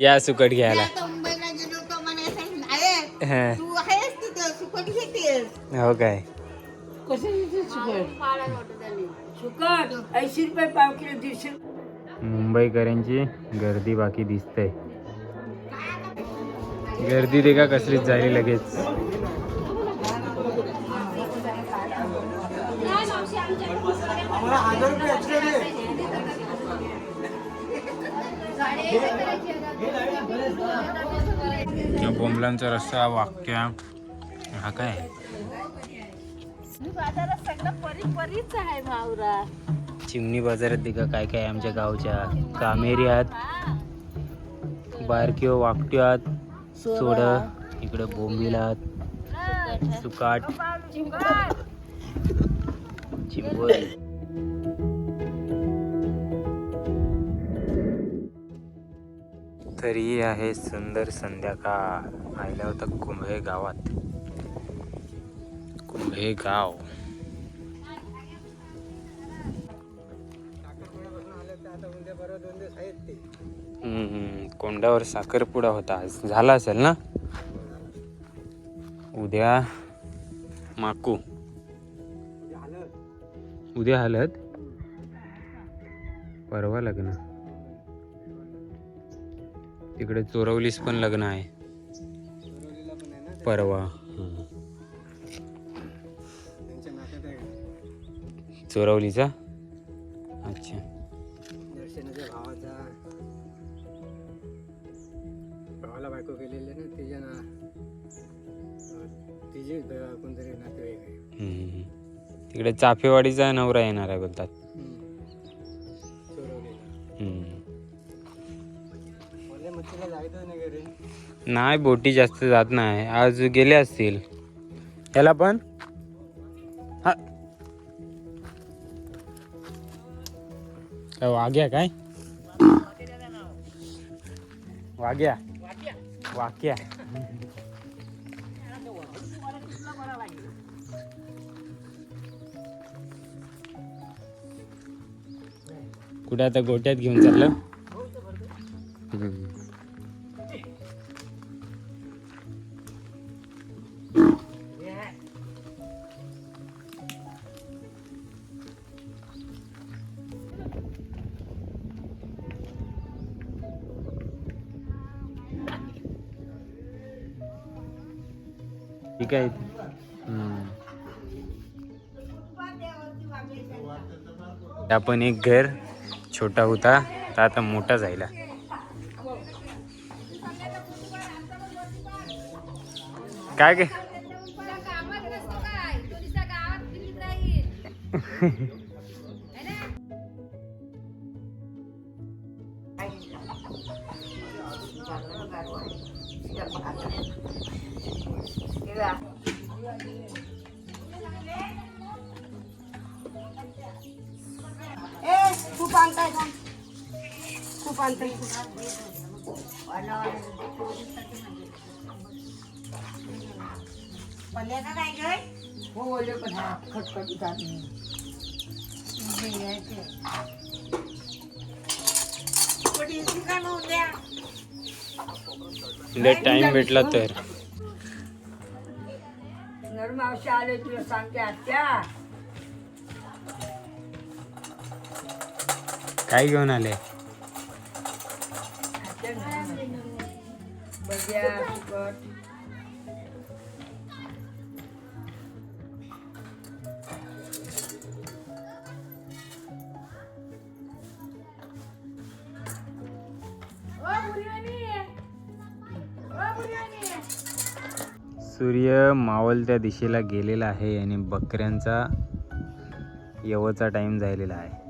या सुकट घ्यायला. आता मुंबईला गेलो होतो म्हणे असं, आहे हा. तू आहेस तिथं सुकट घेतेस. हो काय? सुकट? ऐंशी रुपये पाव किलो दीडशे मुंबईकरांची गर्दी बाकी दिसते गर्दी ते का कसलीच झाली लगेच बोंबलांचा रस्सा वाक्या हा काय? आहे चिमणी बाजारात दिका काय काय आमच्या गावच्या? कामेरी आहात बारक्यो वाकट्यो आहात सोड इकडे बोंबील आहात सुकाट चिंबोरी. तर ही आहे सुंदर संध्याकाळ. आयला होता कुंभे गावात. कुंभे गाव. कोंडावर साखरपुडा होता. आज झाला असेल ना? उद्या माकू. उद्या हलत? परवा लग्न. तिकडे चोरवलीस पण लग्न आहे. परवा. हं. चोरवलीचा अच्छा. भावाला बायको ना तिच्या ना तिचे कोणतरी नातेवाईक आहे. हम्म. तिकडे चाफेवाडीचा नवरा येणार आहे बोलतात. नाही बोटी जास्त जात नाही. आज गेले असतील. याला पण? हा. काय वाघ्या काय? वाघ्या वाक्या. कुठे आता गोट्यात घेऊन चाललं? ठीक आहे. आपण एक घर छोटा होता तर आता मोठा झाला. काय काय. ए खूप आणताय का खूप आणताय पल्ल्याचा काय गय हो ओले पण हा खटखट जात ठिकाण उद्या टाइम भेटला तर. नरमावशी आले तुला सांगते आत्या. काय घेऊन आले? बघ्या सुकट. सूर्य मावळत्या दिशेला गेलेला आहे आणि बकऱ्यांचा यवचा टाइम झालेला आहे.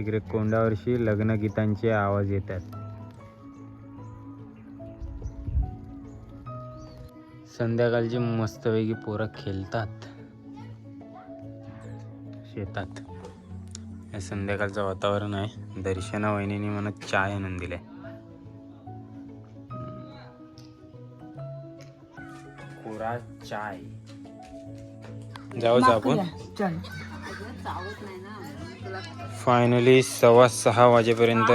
इकडे कोंडावरशी लग्न गीतांचे आवाज येतात. संध्याकाळची मस्तपैकी पोरं खेळतात. शेतात. हे संध्याकाळचं वातावरण आहे. दर्शना वहिनीने मला चाय आणून दिलाय. कोरा चाय. जाऊ आपण. फायनली सव्वा सहा वाजेपर्यंत.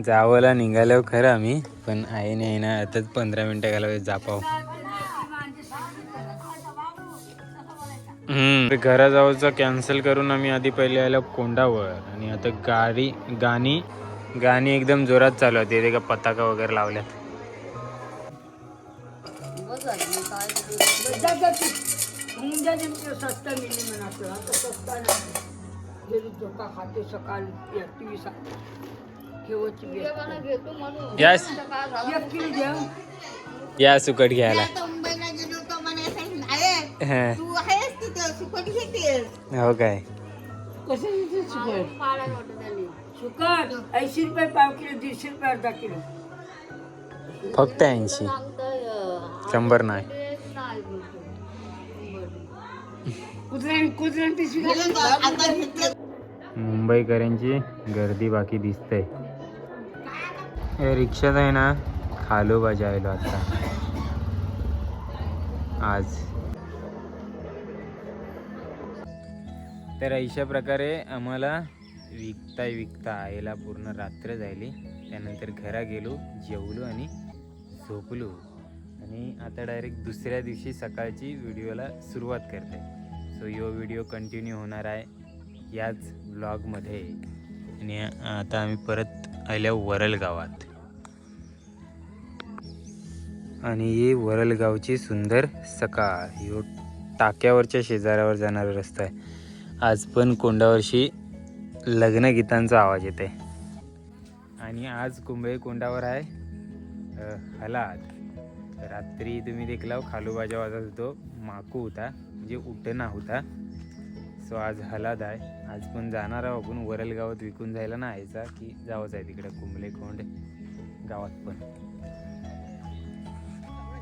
जावला जावंला निघालो खरं आम्ही पण आहे नाही ना आताच पंधरा मिनिटं घालावे जापाव. घराजवळचं कॅन्सल करून आम्ही आधी पहिले आलो कोंडावर आणि आता गाडी गाणी गाणी एकदम जोरात चालू होती का पताका वगैरे लावल्यात. या सुकट घ्यायला आता मुंबईला गेलो तो म्हणे असं, "आहे, हा, सुकट हो काय कसं देते सुकट सुकट ऐंशी रुपये पाव किलो दीडशे रुपये अर्धा किलो. फक्त ऐंशी. शंभर नाही. पिशवी आता घेतलं मुंबईकरांची गर्दी बाकी दिसते. हे रिक्षात आहे ना खालोबाजी आलो आता. आज. तर अशा प्रकारे आम्हाला विकता विकता आईला पूर्ण रात्र झाली. त्यानंतर घरा गेलो जेवलो आणि झोपलो. आणि आता डायरेक्ट दुसऱ्या दिवशी सकाळची व्हिडिओला सुरुवात करते. सो यो व्हिडिओ कंटिन्यू होणार आहे याच ब्लॉगमध्ये आणि आता आम्ही परत आल्या वरल गावात आणि ही वरलगावची सुंदर सकाळ. यो टाक्यावरच्या शेजाऱ्यावर जाणारा रस्ता आहे. आज पण कोंडावर्षी लग्नगीतांचा आवाज येते आहे आणि आज कुंभई कोंडावर आहे हलाद रात्री तुम्ही देखलाव खालूबाजा वाजत होतो माकू होता म्हणजे उठणा होता. सो आज हलाद आहे. आज पण जाणार आहोत आपण वरल गावात विकून जायला ना यायचा की जावंच आहे तिकडं कुंबले कोंड गावात पण.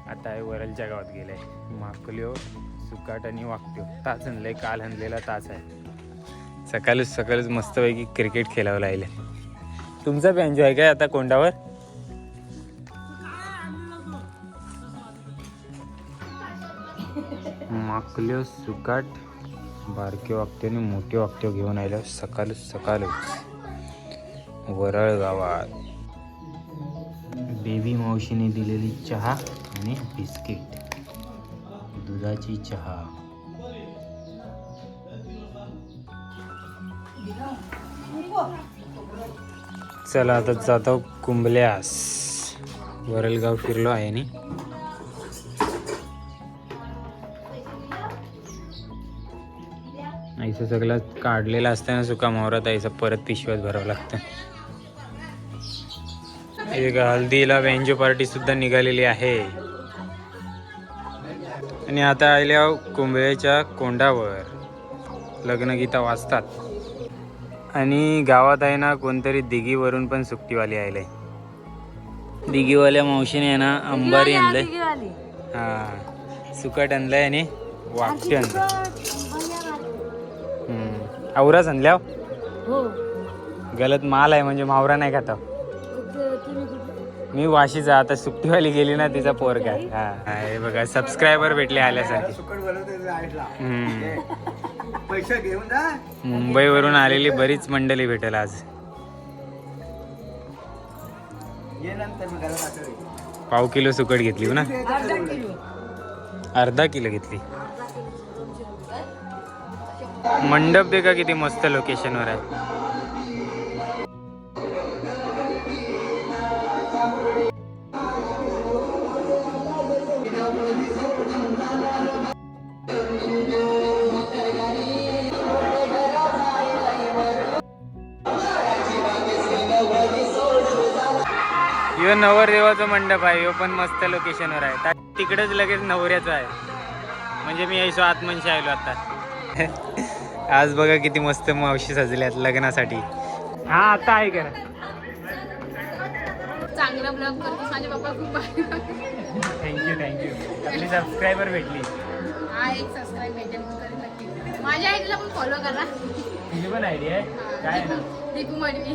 आता आहे वरलच्या गावात गेलाय माकल्यो हो. सुकाट आणि वागत्यो ताच आणलंय काल आणलेला ताच आहे. सकाळच सकाळच मस्तपैकी क्रिकेट खेळावं लागले. तुमचा पण एन्जॉय काय आता कोंडावर? माकल्यो सुकाट बारके वागत्यो आणि मोठे वागत्यो घेऊन आलो सकाळ सकाळच. वरळ गावात बेबी मावशीने दिलेली चहा आणि बिस्किट. दुधाची चहा. चला आता जातो कुंबल्यास. वरलगाव फिरलो आहे नी आईचं सगळं काढलेलं असतं ना सुका मोहरात आईचं परत पिशव्यात भरावं लागतं. एक हल्दीला बेंजो पार्टी सुद्धा निघालेली आहे. आणि आता आल्या कुंभळेच्या कोंडावर लग्नगीता वाजतात आणि गावात आहे ना कोणतरी दिघीवरून पण सुट्टीवाली आले दिघीवाल्या मावशीने आहे ना अंबारी आणलंय. हा सुकट आणलंय आणि वाकटे आणलंय. हम्म. आवराच आणल्या हो? गलत माल आहे म्हणजे मावरा नाही खाता मी वाशीचा आता सुट्टीवाली गेली ना तिचा पोर काय हा हे बघा सबस्क्रायबर भेटले आल्यासारखे. सुकट पैसे घेऊन जा मुंबईवरून आलेली बरीच मंडळी भेटेल आज. ये नंतर घरात पाव किलो सुकट घेतली हो ना? अर्धा किलो घेतली. मंडप देखा का किती मस्त लोकेशनवर आहे. नवरदेवाचा मंडप आहे ह्यो पण मस्त लोकेशनवर आहे. तिकडेच लगेच नवऱ्याचं आहे. म्हणजे मी यायचो आतमनशी आलो आता. आज बघा किती मस्त मावशी सजल्यात लग्नासाठी. हा आता आहे का चांगला ब्लॉग करतो माझे पप्पा खूप थँक्यू थँक्यू आपली सबस्क्रायबर भेटली. हा एक सबस्क्राईब भेटेल माझ्या आयडीला पण फॉलो करा. तुझी पण आयडिया आहे. काय ना? दीपू मडवी.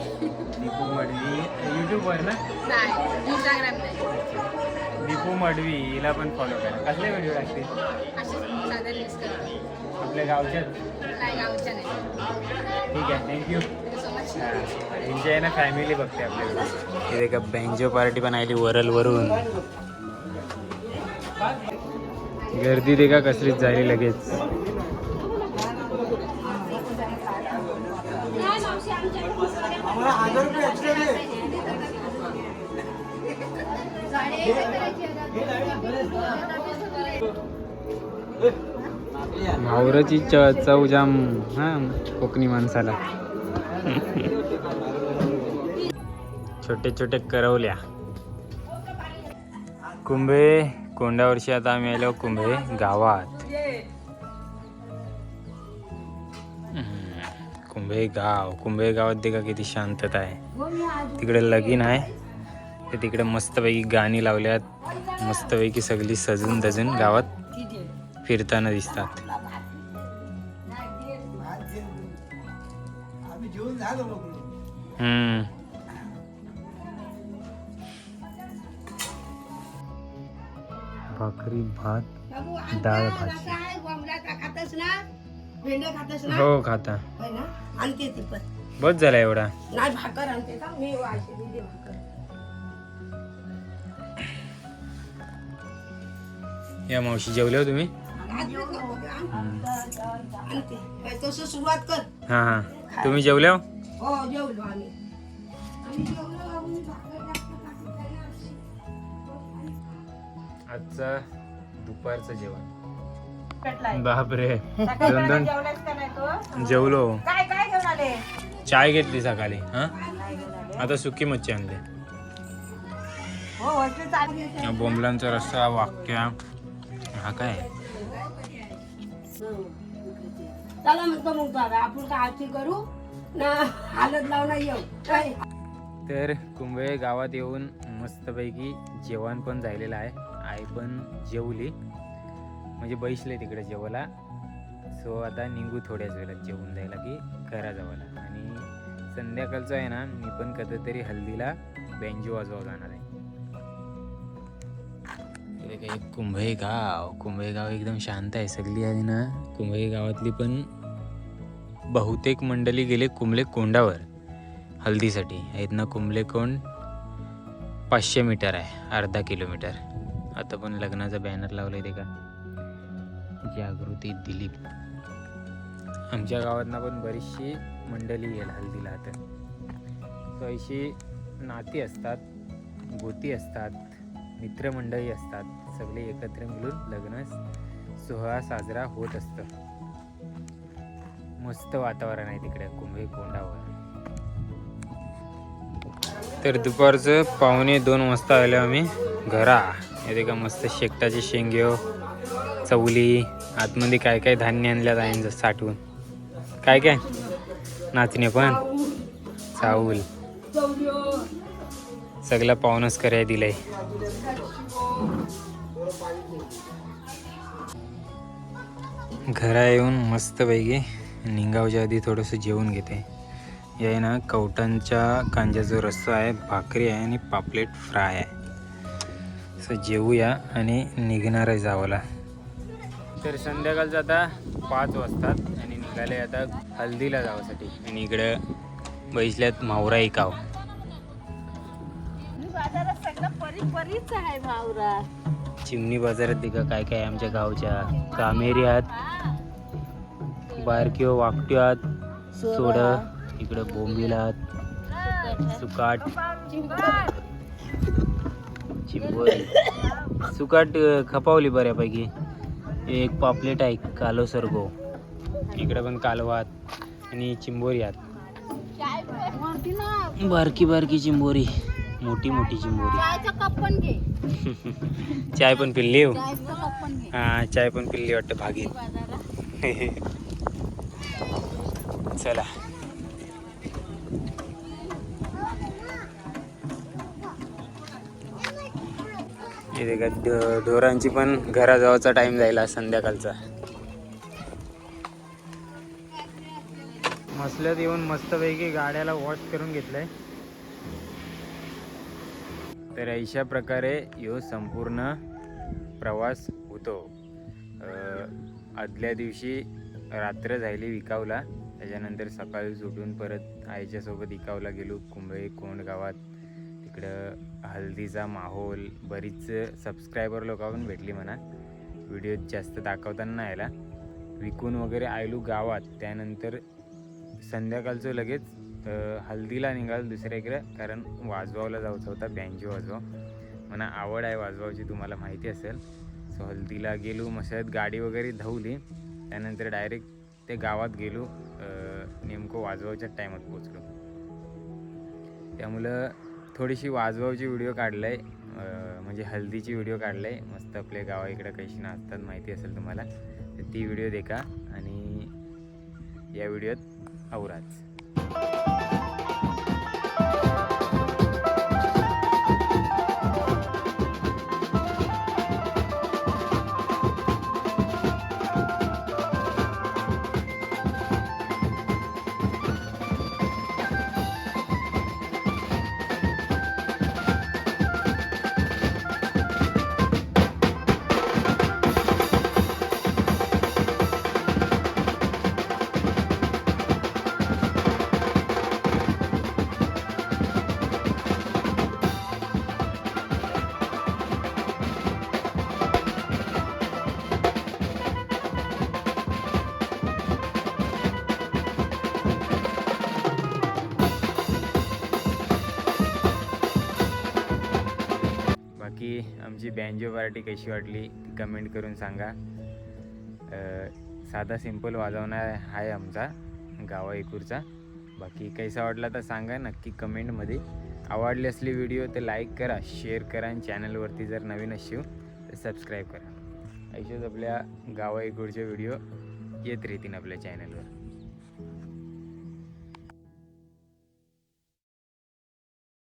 दीपू मडवी. युट्यूबवर ना? नाही इंस्टाग्राम नाही. दीपू मडवी हिला पण फॉलो करा. कसले व्हिडिओ लागतील? आपल्या नाही गावच्या नाही. ठीक आहे थँक्यू यांची आहे ना फॅमिली बघते आपल्याकडे का बँजो पार्टी पण आली वरल वरून. गर्दी ते का कसलीच झाली लगेच. हजार रुपये एक्स्ट्रा दे. मावराची च चव जाम हा कोकणी माणसाला. छोटे छोटे करवल्या. कुंभे कोंडावर्षी आता आम्ही आलो कुंभे गावात. कुंभे गाव. कुंभे गावात देखा किती शांतता आहे. तिकडे लगीन आहे. ते तिकडे मस्तपैकी गाणी लावल्यात. मस्तपैकी सगळी सजून धजून गावात फिरताना दिसतात. हम्म. भाकरी भात डाळ भाजी. ना? हो खाता. होय ना? आणते ती पण. बस झाला एवढा. नाही भाकर आणते का? मी वाशी दिली भाकर. या मावशी जेवले हो तुम्ही? आणते. होय, तसं सुरुवात कर. हा हा. तुम्ही जेवले हो? हो जेवलो आम्ही. आम्ही जेवलो आम्ही भाकर जास्त खात नाही ना. आजचं दुपारचं जेवण. पेटलाय. बापरे. सकाळी दोन दोन जेवलास का नाही तो? जेवलो. काय काय घेऊन आले? चाय घेतली सकाळी हा? आता सुकी मच्छी आणली. हो बोंबलांचा रस्सा वाक्या. हा काय? चला म्हणतो मग दादा आपण काय आरती करू? ना हालत लावणार येऊ. काय? तर कुंभे गावात येऊन मस्तपैकी जेवण पण झालेलं आहे. आई पण जेवली. म्हणजे बैसले तिकडे जेवायला. सो आता निघू थोड्याच वेळात जेवून जायला की घरा जावाला आणि संध्याकाळचं आहे ना मी पण कधीतरी हल्दीला बँजो वाजवा जाणार आहे. इथे कुंभे गाव कुंभे गाव एकदम शांत आहे. सगळी आहे ना कुंभे गावातली पण बहुतेक मंडळी गेले कुंभले कोंडावर हल्दीसाठी. आहेत ना कुंभले कोंड पाचशे मीटर आहे अर्धा किलोमीटर. आता पण लग्नाचा बॅनर लावलाय ते का? जागृती दिलीप आमच्या गावातनं पण बरीचशी मंडळी येईल हल्दीला आता सो अशी नाती असतात गोती असतात मित्रमंडळी असतात. सगळे एकत्र मिळून लग्न सोहळा साजरा होत असतं. मस्त वातावरण आहे तिकडे कुंभे कोंडावर. तर दुपारचं पावणे दोन वाजता आलो आम्ही घरा. येते का मस्त शेकटाची शेंग्यो चवली आतमध्ये काय काय धान्य आणल्यात आहे साठवून. काय काय? नाचणे पण. चावल. सगळा पाहुणच कराय दिलंय. घरा येऊन मस्तपैकी निघावच्या आधी थोडंसं जेवून घेते. या आहे ना कवटांच्या जो रस्सा आहे भाकरी आहे आणि पापलेट फ्राय आहे. असं जेवूया आणि निघणार आहे जावाला. तर संध्याकाळचं आता पाच वाजतात आणि निघाले आता हल्दीला जावासाठी. आणि इकडं बैसल्यात मावरा एकाव बाजारात सगळं परी परीच आहे भावरा चिमणी बाजारात दिका काय काय आमच्या गावच्या. कामेरी आहेत बारक्यो वाकट्यो आहेत सोड. इकडं बोंबील आहेत सुकाट. चिंबोरी. सुकाट खपावली बऱ्यापैकी. एक पापलेट आहे कालो सरगो. इकडे पण कालवात आणि चिंबोरी आहेत. बारकी बारकी चिंबोरी मोठी मोठी चिंबोरी. चायचा कप पण घे चाय पण पिल्ली हो. हा चाय पण पिल्ली वाटतं भागी चला. का ढोरांची पण घराजवळचा टाइम जायला संध्याकाळचा. मसल्यात येऊन मस्तपैकी गाड्याला वॉश करून घेतलंय. तर अशा प्रकारे ह्यो संपूर्ण प्रवास होतो. आदल्या दिवशी रात्र झाली विकावला. त्याच्यानंतर सकाळी उठून परत आईच्यासोबत इकावला गेलो. कुंबळे कोंड गावात इकडं हल्दीचा माहोल बरीच सबस्क्रायबर लोकांहून भेटली म्हणा. व्हिडिओ जास्त दाखवताना यायला विकून वगैरे आयलू गावात. त्यानंतर संध्याकाळचं लगेच हल्दीला निघाल दुसऱ्या इकडं. कारण वाजवावला जायचा होता बँजी वाजवाव. मला आवड आहे वाजवावची तुम्हाला माहिती असेल. सो हल्दीला गेलो मशात गाडी वगैरे धावली. त्यानंतर डायरेक्ट ते गावात गेलो. नेमकं वाजवावच्याच टायमात पोचलो त्यामुळं थोडीशी वाजवावची व्हिडिओ काढलं आहे म्हणजे हल्दीची व्हिडिओ काढलं आहे मस्त आपले गावा इकडं कशी नाचतात माहिती असेल तुम्हाला तर ती व्हिडिओ देखा आणि या व्हिडिओत आवराच. की आमची बँजो पार्टी कशी वाटली ती कमेंट करून सांगा. साधा सिंपल वाजवणार आहे आमचा गावा एकूरचा बाकी कैसा वाटला तर सांगा नक्की कमेंटमध्ये आवडली असली व्हिडिओ तर लाईक करा शेअर करा आणि चॅनलवरती जर नवीन असशील तर सबस्क्राईब करा. अशाच आपल्या गावा एकूरचे व्हिडिओ येत राहतील आपल्या चॅनलवर